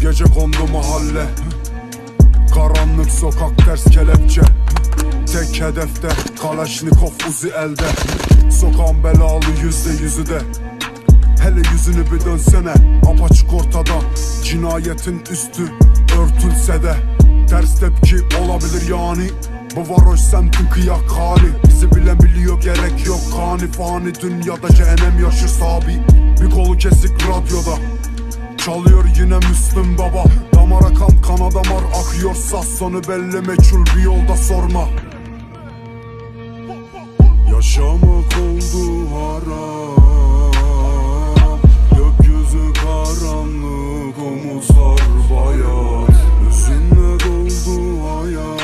Gece kondu mahalle. Karanlık sokak ters kelepçe. Tek hedefte Kalaşnikov uzi elde. Sokağın belalı yüzde yüzü de. Hele yüzünü bir dönsene Apaçık ortada. Cinayetin üstü örtülse de. Ters tepki olabilir yani. Bu varoş semtin kıyak hali. Bizi bilen biliyor gerek yok. Kani fani dünyada cehennem yaşır sabi. Bir kolu kesik radyoda Çalıyor yine Müslüm baba. Damara kan kana damar akıyor. Saz sonu belli meçhul bir yolda sorma. Yaşamak oldu haram. Gökyüzü karanlık umutlar bayat. Hüzünle doldu hayat.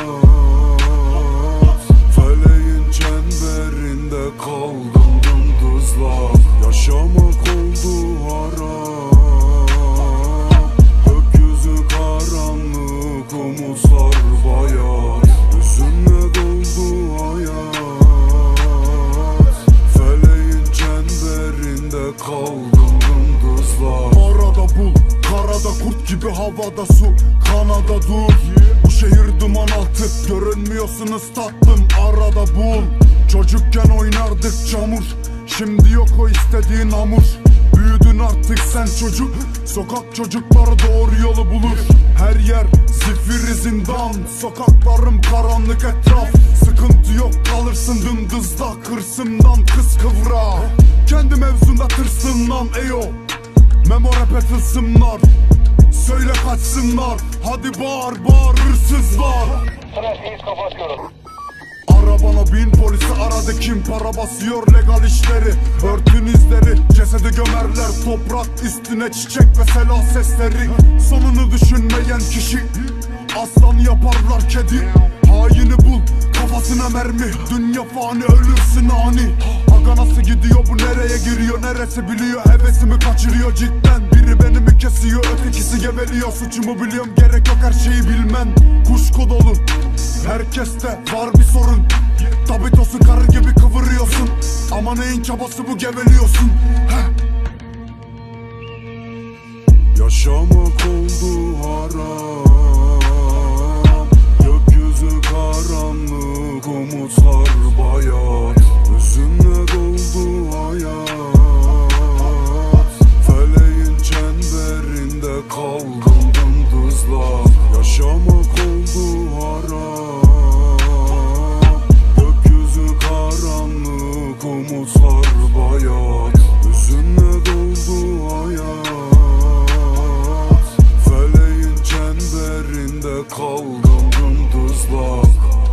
Feleğin çemberinde kaldım dımdızlak Yaşamak oldu kaldım dımdızlak Arada bul, karada kurt gibi havada su Kanada dur. Bu şehir duman altı Görünmüyorsunuz tatlım. Arada bul Çocukken oynardık çamur. Şimdi yok o istediğin hamur. Büyüdün artık sen çocuk Sokak çocukları doğru yolu bulur. Her yer zifiri zindan Sokaklarım karanlık etraf. Sıkıntı yok kalırsın dımdızda Kırsımdan kız kıvra Kendi mevzunda tırsın lan eyo. Memo rap'e tılsımlar Söyle kaçsınlar. Hadi bağır bağır hırsızlar. Trafiği kapatıyorum. Arabana bin polisi aradı. Kim para basıyor? Legal işleri Örtün izleri. Cesedi gömerler toprak üstüne çiçek ve selah sesleri. Sonunu düşünmeyen kişi aslan yaparlar kedi. Haini bul kafasına mermi. Dünya fani ölürsün ani Aga nasıl gidiyor bu nereye giriyor neresi biliyor? Hevesimi kaçırıyor cidden. Biri beni mi kesiyor ötekisi geveliyor. Suçumu biliyorum gerek yok her şeyi bilmen. Kuşku dolu Herkeste var bir sorun. Tabi tosu karı gibi kıvırıyorsun. Ama neyin çabası bu geveliyorsun. Heh. Yaşamak oldum dümdüzlük